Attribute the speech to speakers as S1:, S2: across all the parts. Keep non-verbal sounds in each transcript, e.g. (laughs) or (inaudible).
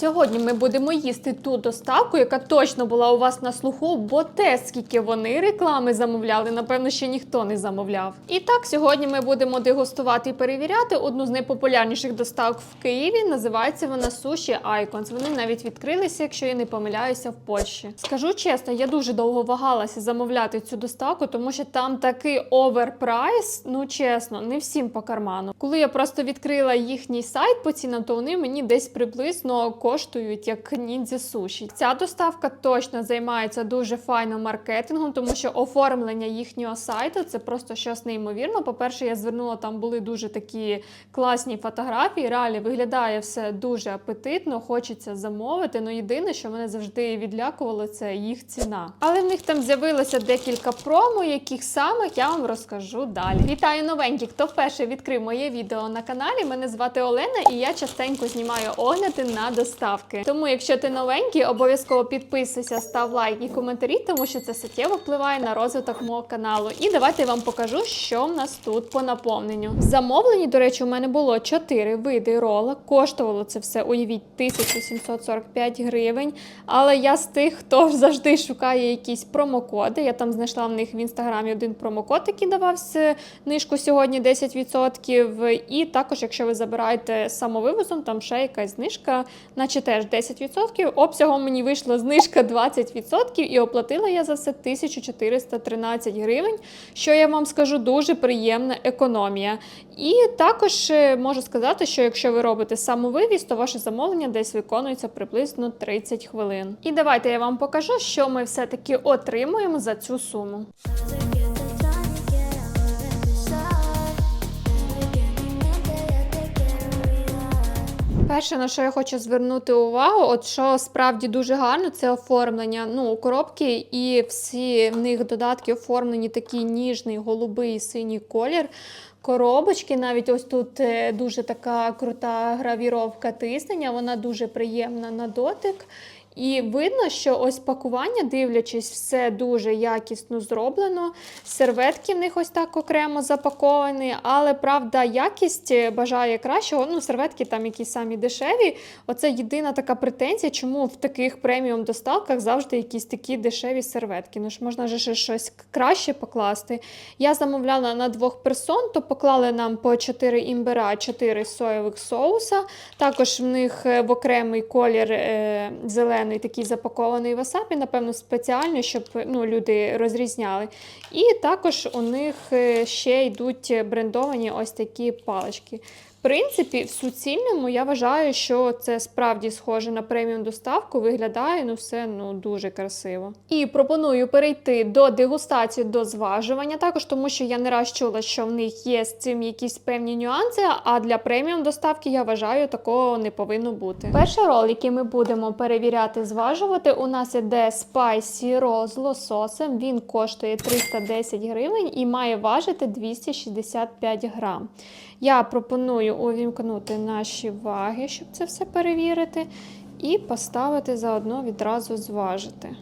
S1: Сьогодні ми будемо їсти ту доставку, яка точно була у вас на слуху, бо те, скільки вони реклами замовляли, напевно, ще ніхто не замовляв. І так, сьогодні ми будемо дегустувати і перевіряти одну з найпопулярніших доставок в Києві. Називається вона суші Icons. Вони навіть відкрилися, якщо я не помиляюся, в Польщі. Скажу чесно, я дуже довго вагалася замовляти цю доставку, тому що там такий оверпрайс. Ну чесно, не всім по карману. Коли я просто відкрила їхній сайт по цінам, то вони мені десь приблизно коштують як ніндзя суші. Ця доставка точно займається дуже файним маркетингом, тому що оформлення їхнього сайту це просто щось неймовірно. По-перше, я звернула там були дуже такі класні фотографії. Реально виглядає все дуже апетитно, хочеться замовити. Ну єдине, що мене завжди відлякувало, це їх ціна. Але в них там з'явилося декілька промо, яких самих я вам розкажу далі. Вітаю новенькі! Хто вперше відкрив моє відео на каналі? Мене звати Олена, і я частенько знімаю огляди на доставки. Тому, якщо ти новенький, обов'язково підписуйся, став лайк і коментарі, тому що це суттєво впливає на розвиток мого каналу. І давайте я вам покажу, що в нас тут по наповненню. В замовленні, до речі, у мене було 4 види рола. Коштувало це все, уявіть, 1745 гривень. Але я з тих, хто (laughs) завжди шукає якісь промокоди. Я там знайшла в них в інстаграмі один промокод, який давав знижку сьогодні 10%. І також, якщо ви забираєте самовивозом, там ще якась знижка, наче теж 10%. Обсягом мені вийшла знижка 20%, і оплатила я за все 1413 гривень, що я вам скажу дуже приємна економія. І також е, можу сказати, що якщо ви робите самовивіз, то ваше замовлення десь виконується приблизно 30 хвилин. І давайте я вам покажу, що ми все-таки отримуємо за цю суму. Перше, на що я хочу звернути увагу, от що справді дуже гарно, це оформлення. Ну, коробки, і всі в них додатки оформлені такий ніжний, голубий синій колір. Коробочки, навіть ось тут е, дуже така крута гравіровка тиснення, вона дуже приємна на дотик. І видно, що ось пакування, дивлячись, все дуже якісно зроблено. Серветки в них ось так окремо запаковані, але правда, якість е, бажає кращого. Ну, серветки там якісь самі дешеві. Оце єдина така претензія, чому в таких преміум доставках завжди якісь такі дешеві серветки. Ну ж можна же ще щось краще покласти. Я замовляла на двох персон, то поклали нам по 4 імбира, 4 соєвих соуса. Також в них е, в окремий колір е, зелений такий запакований васабі, напевно, спеціально, щоб ну, люди розрізняли. І також у них е, ще йдуть брендовані ось такі палички. Принципі, в суцільному я вважаю, що це справді схоже на преміум доставку, виглядає ну все ну дуже красиво. І пропоную перейти до дегустації, до зважування, також тому що я не раз чула, що в них є з цим якісь певні нюанси. А для преміум доставки я вважаю, такого не повинно бути. Перший рол, який ми будемо перевіряти, зважувати, у нас іде спайсі рол з лососем. Він коштує 310 гривень і має важити 265 грам. Я пропоную увімкнути наші ваги, щоб це все перевірити, і поставити заодно відразу зважити.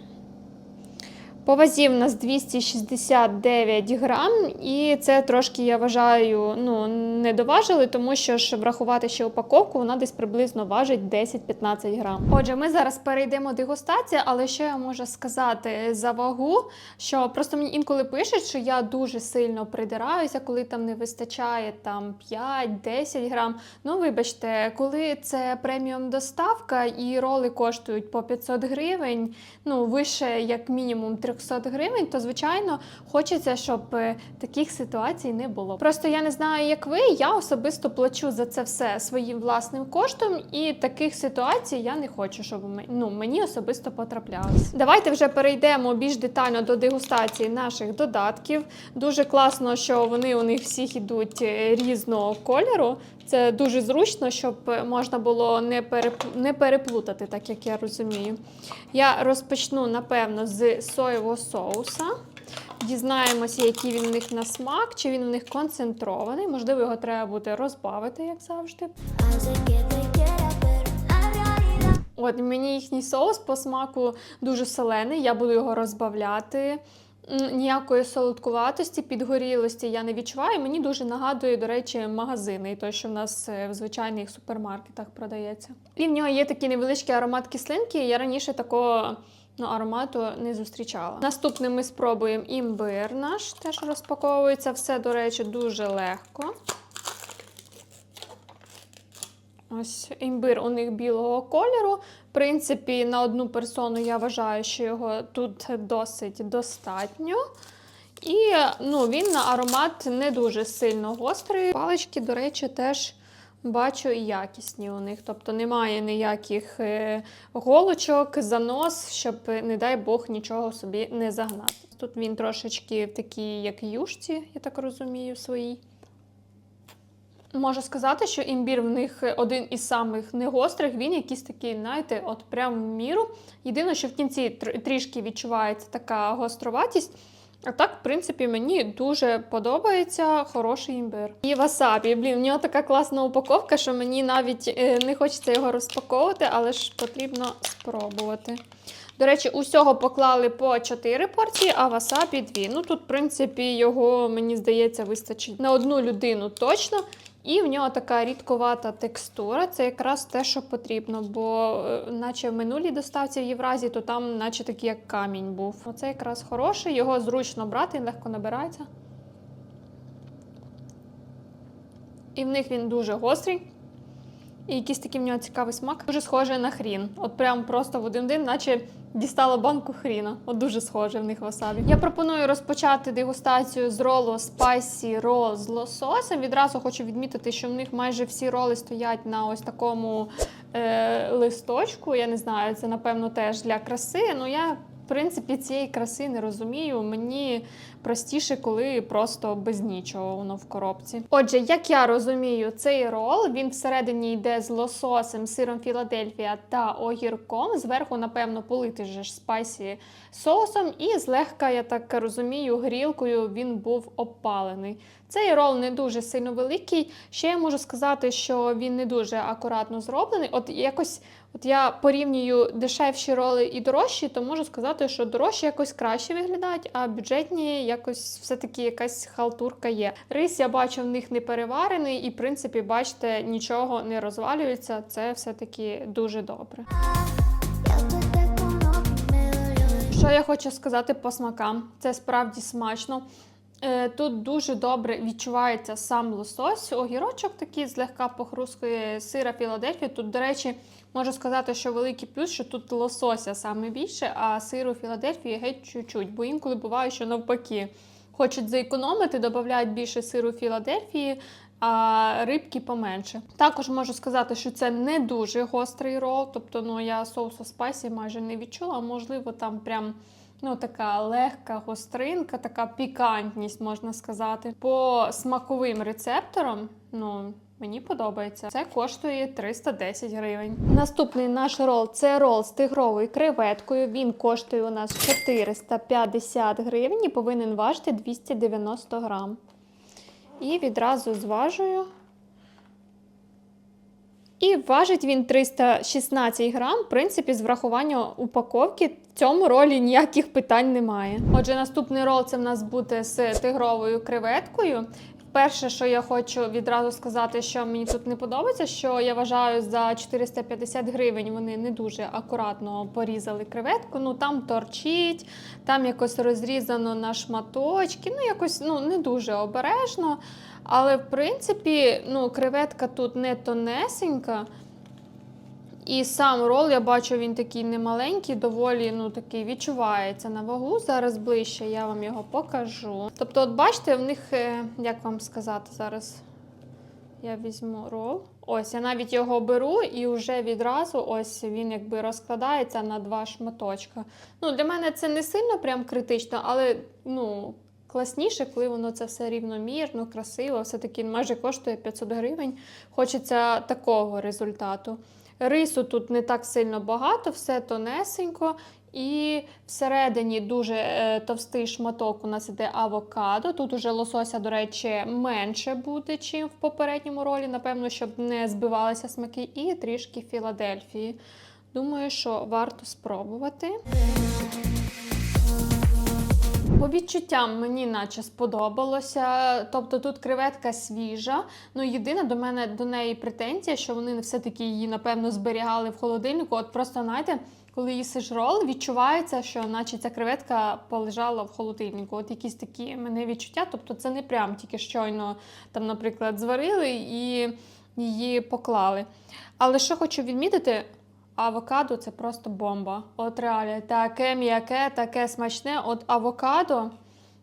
S1: По вазі нас 269 грам, і це трошки, я вважаю, ну, не доважили, тому що ж врахувати ще упаковку, вона десь приблизно важить 10-15 грам. Отже, ми зараз перейдемо дегустацію, але що я можу сказати за вагу, що просто мені інколи пишуть, що я дуже сильно придираюся, коли там не вистачає там 5-10 грам. Ну, вибачте, коли це преміум доставка і роли коштують по 500 гривень, ну, вище як мінімум 300 гривень, то звичайно хочеться, щоб е, таких ситуацій не було. Просто я не знаю, як ви. Я особисто плачу за це все своїм власним коштом, і таких ситуацій я не хочу, щоб ну, мені особисто потраплялось. Давайте вже перейдемо більш детально до дегустації наших додатків. Дуже класно, що вони у них всіх ідуть е, різного кольору. Це дуже зручно, щоб можна було не, не переплутати, так як я розумію. Я розпочну, напевно, з соєвого соуса. Дізнаємося, який він у них на смак, чи він у них концентрований. Можливо, його треба буде розбавити, як завжди. От мені їхній соус по смаку дуже солений, я буду його розбавляти. Ніякої солодкуватості, підгорілості я не відчуваю. Мені дуже нагадує, до речі, магазини, і той, що в нас е, в звичайних супермаркетах продається. І в нього є такий невеличкий аромат кислинки. Я раніше такого ну, аромату не зустрічала. Наступним ми спробуємо імбир наш, теж розпаковується. Все, до речі, дуже легко. Ось імбир у них білого кольору. В принципі, на одну персону я вважаю, що його тут досить достатньо. І ну, він на аромат не дуже сильно гострий. Палички, до речі, теж бачу і якісні у них. Тобто немає ніяких е, голочок, занос, щоб, не дай Бог, нічого собі не загнати. Тут він трошечки такий, як юшці, я так розумію, своїй. Можу сказати, що імбір в них один із самих негострих. Він якийсь такий, знаєте, от прям в міру. Єдине, що в кінці трішки відчувається така гостроватість. А так, в принципі, мені дуже подобається хороший імбир. І васабі, блін, в нього така класна упаковка, що мені навіть е, не хочеться його розпаковувати, але ж потрібно спробувати. До речі, усього поклали по 4 порції, а васабі 2. Ну тут, в принципі, його, мені здається, вистачить на одну людину точно. І в нього така рідковата текстура. Це якраз те, що потрібно, бо е, наче в минулій доставці в Євразії, то там, наче такий як камінь був. Оце якраз хороший, його зручно брати, легко набирається. І в них він дуже гострий. І якийсь такий в нього цікавий смак. Дуже схожий на хрін. От прям просто в один день, наче дістала банку хріна. От дуже схоже в них васабі. Я пропоную розпочати дегустацію з ролу Spicy Roll з лососем. Відразу хочу відмітити, що в них майже всі роли стоять на ось такому е, листочку. Я не знаю, це напевно теж для краси. Ну я. В принципі, цієї краси не розумію. Мені простіше, коли просто без нічого воно в коробці. Отже, як я розумію, цей рол він всередині йде з лососем, сиром Філадельфія та огірком. Зверху, напевно, политий же ж спайсі соусом, і злегка, я так розумію, грілкою він був обпалений. Цей рол не дуже сильно великий. Ще я можу сказати, що він не дуже акуратно зроблений. От якось, от я порівнюю дешевші роли і дорожчі, то можу сказати, що дорожчі якось краще виглядають, а бюджетні якось все-таки якась халтурка є. Рис я бачу в них не переварений, і в принципі, бачите, нічого не розвалюється. Це все-таки дуже добре. Що я хочу сказати по смакам? Це справді смачно. Е, Тут дуже добре відчувається сам лосось. Огірочок такий злегка похрускує сира Філадельфія. Тут, до речі, можу сказати, що великий плюс, що тут лосося саме більше, а сиру Філадельфії геть чуть-чуть, бо інколи буває, що навпаки. Хочуть зекономити, додають більше сиру Філадельфії, а рибки поменше. Також можу сказати, що це не дуже гострий рол, тобто ну, я соусу спайсі майже не відчула, можливо, там прям. Ну, така легка гостринка, така пікантність, можна сказати. По смаковим рецепторам, ну, мені подобається. Це коштує 310 гривень. Наступний наш рол це рол з тигровою креветкою. Він коштує у нас 450 гривень і повинен важити 290 грам. І відразу зважую. І важить він 316 грам, в принципі, з врахуванням упаковки в цьому ролі ніяких питань немає. Отже, наступний рол це в нас буде з тигровою креветкою. Перше, що я хочу відразу сказати, що мені тут не подобається, що я вважаю за 450 гривень вони не дуже акуратно порізали креветку. Ну там торчить, там якось розрізано на шматочки. Ну якось ну не дуже обережно. Але в принципі, ну креветка тут не тонесенька. І сам рол, я бачу, він такий немаленький, доволі ну, такий відчувається на вагу. Зараз ближче я вам його покажу. Тобто, от бачите, в них, е, як вам сказати, зараз я візьму рол. Ось, я навіть його беру і вже відразу ось він якби розкладається на два шматочка. Ну, Для мене це не сильно прям критично, але ну, класніше, коли воно це все рівномірно, красиво, все-таки майже коштує 500 гривень. Хочеться такого результату. Рису тут не так сильно багато, все тонесенько. І всередині дуже е, товстий шматок у нас іде авокадо. Тут уже лосося, до речі, менше буде, чим в попередньому ролі. Напевно, щоб не збивалися смаки, і трішки Філадельфії. Думаю, що варто спробувати. По відчуттям мені наче сподобалося. Тобто тут креветка свіжа. Ну єдине до мене до неї претензія, що вони все-таки її напевно зберігали в холодильнику. От просто знаєте, коли їсиш рол, відчувається, що наче ця креветка полежала в холодильнику. От якісь такі мене відчуття. Тобто це не прям тільки щойно там, наприклад, зварили і її поклали. Але що хочу відмітити. Авокадо це просто бомба. От реально, таке м'яке, таке смачне. От авокадо,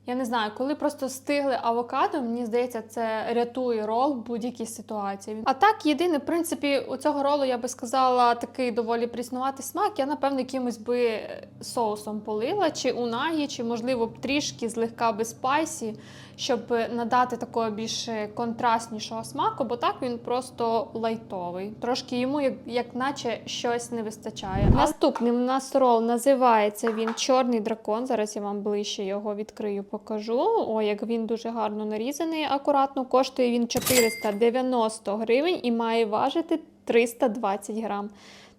S1: я не знаю, коли просто стигли авокадо, мені здається, це рятує рол в будь-якій ситуації. А так, єдине, в принципі, у цього ролу я би сказала такий доволі пріснуватий смак. Я, напевно, якимось би соусом полила, чи унагі, чи, можливо, б трішки злегка без спайсі, щоб надати такого більш контрастнішого смаку, бо так він просто лайтовий. Трошки йому, як, як наче, щось не вистачає. Наступний у нас рол називається він Чорний дракон. Зараз я вам ближче його відкрию, покажу. О, як він дуже гарно нарізаний, акуратно. Коштує він 490 гривень і має важити 320 грам.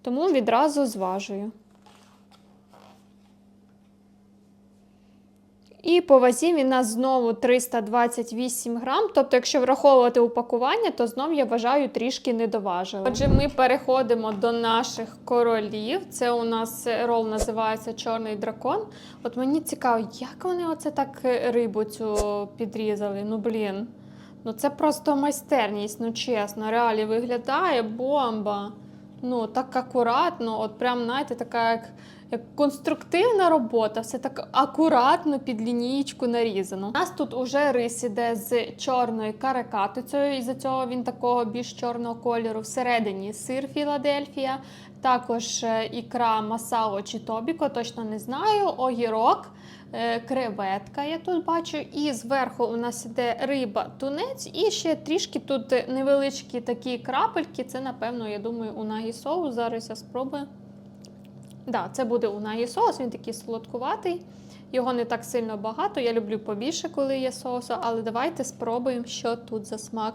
S1: Тому відразу зважую. І по вазі він нас знову 328 грам. Тобто, якщо враховувати упакування, то знов я вважаю трішки недоважили. Отже, ми переходимо до наших королів. Це у нас рол називається Чорний дракон. От мені цікаво, як вони оце так рибу цю підрізали. Ну блін. Ну це просто майстерність, ну чесно, реалі виглядає бомба. Ну, так акуратно, от прям, знаєте, така як, як конструктивна робота, все так акуратно під лінієчку нарізано. У нас тут уже рис іде з чорною каракатицею, і за цього він такого більш чорного кольору. Всередині сир Філадельфія, також е, ікра Масао чи Тобіко, точно не знаю, огірок. е, Креветка, я тут бачу, і зверху у нас іде риба, тунець, і ще трішки тут невеличкі такі крапельки. Це, напевно, я думаю, унагі соус. Зараз я спробую. Да, це буде унагі соус, він такий солодкуватий. Його не так сильно багато. Я люблю побільше, коли є соусу, але давайте спробуємо, що тут за смак.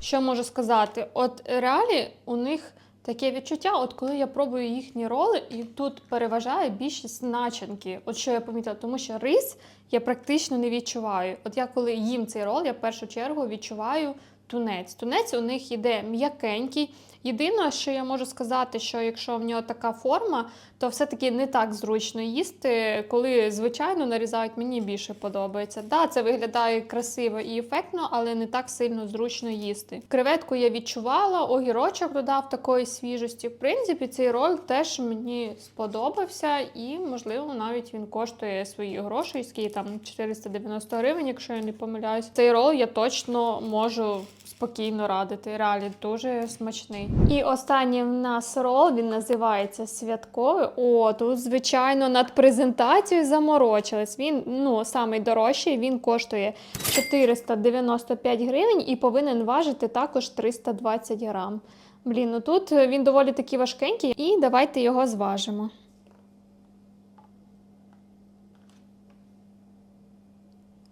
S1: Що можу сказати? От реалі у них таке відчуття, от коли я пробую їхні роли, і тут переважає більшість начинки. От що я помітила, тому що рис я практично не відчуваю. От я коли їм цей рол, я в першу чергу відчуваю тунець. Тунець у них іде м'якенький. Єдине, що я можу сказати, що якщо в нього така форма, то все-таки не так зручно їсти, коли звичайно нарізають, мені більше подобається. Да, це виглядає красиво і ефектно, але не так сильно зручно їсти. Креветку я відчувала, огірочок додав такої свіжості. В принципі, цей роль теж мені сподобався, і, можливо, навіть він коштує свої гроші, скільки там 490 гривень, якщо я не помиляюсь. Цей рол я точно можу спокійно радити. Реалі дуже смачний. І останній в нас рол він називається святковий. О, тут, звичайно, над презентацією заморочились. Він ну самий дорожчий, він коштує 495 гривень і повинен важити також 320 грам. Блін, ну тут він доволі таки важкенький, і давайте його зважимо.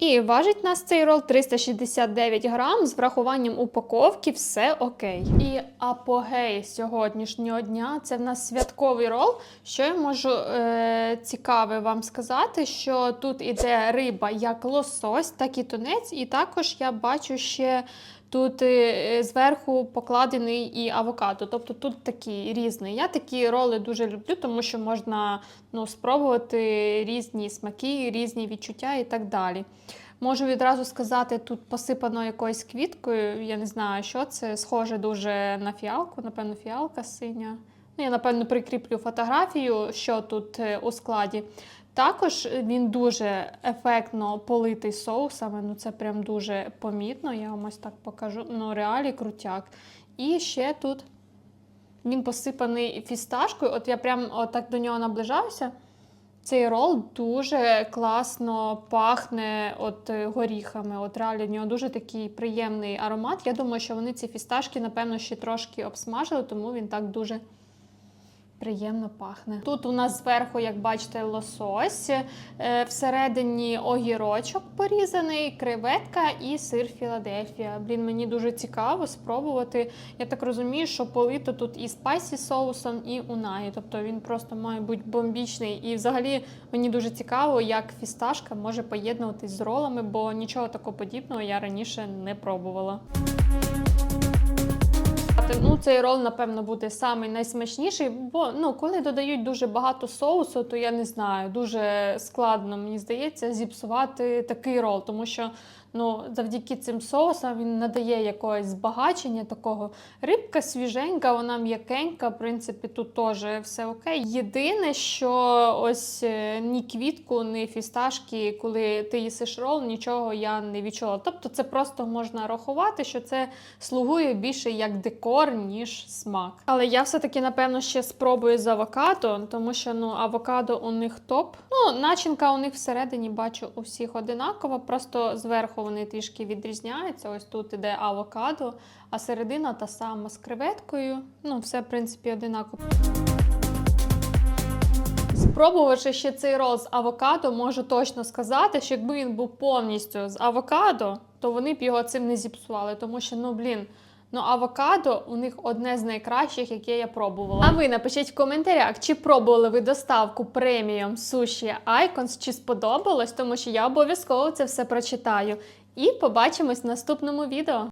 S1: І важить нас цей рол 369 грам з врахуванням упаковки, все окей. І апогей сьогоднішнього дня це в нас святковий рол. Що я можу е- цікаве вам сказати, що тут іде риба як лосось, так і тунець, і також я бачу ще. Тут е, зверху покладений і авокадо, тобто тут такий різний. Я такі роли дуже люблю, тому що можна ну, спробувати різні смаки, різні відчуття і так далі. Можу відразу сказати, тут посипано якоюсь квіткою. Я не знаю, що це. Схоже дуже на фіалку, напевно, фіалка синя. Ну, я, напевно, прикріплю фотографію, що тут е, у складі. Також він дуже ефектно политий соусами. Ну це прям дуже помітно. Я вам ось так покажу. Ну, реалі крутяк. І ще тут він посипаний фісташкою. От я прям отак до нього наближаюся. Цей рол дуже класно пахне от е, горіхами. От реально в нього дуже такий приємний аромат. Я думаю, що вони ці фісташки, напевно, ще трошки обсмажили, тому він так дуже Приємно пахне. Тут у нас зверху, як бачите, лосось, е, всередині огірочок порізаний, креветка і сир Філадельфія. Блін, мені дуже цікаво спробувати. Я так розумію, що полито тут і спайсі соусом, і унагі. Тобто він просто має бути бомбічний. І взагалі мені дуже цікаво, як фісташка може поєднуватись з ролами, бо нічого такого подібного я раніше не пробувала. Ну, цей рол, напевно, буде самий найсмачніший, бо ну, коли додають дуже багато соусу, то я не знаю, дуже складно, мені здається, зіпсувати такий рол, тому що ну, завдяки цим соусам він надає якогось збагачення такого. Рибка свіженька, вона м'якенька, в принципі, тут теж все окей. Єдине, що ось е, ні квітку, ні фісташки, коли ти їсиш рол, нічого я не відчула. Тобто це просто можна рахувати, що це слугує більше як декор, ніж смак. Але я все-таки, напевно, ще спробую з авокадо, тому що ну, авокадо у них топ. Ну, начинка у них всередині бачу у всіх одинакова, просто зверху вони трішки відрізняються. Ось тут іде авокадо, а середина та сама з креветкою. Ну, все, в принципі, одинаково. Спробувавши ще цей рол з авокадо, можу точно сказати, що якби він був повністю з авокадо, то вони б його цим не зіпсували, тому що, ну блін. Ну, авокадо у них одне з найкращих, яке я пробувала. А ви напишіть в коментарях, чи пробували ви доставку преміум суші Icons, чи сподобалось, тому що я обов'язково це все прочитаю. І побачимось в наступному відео.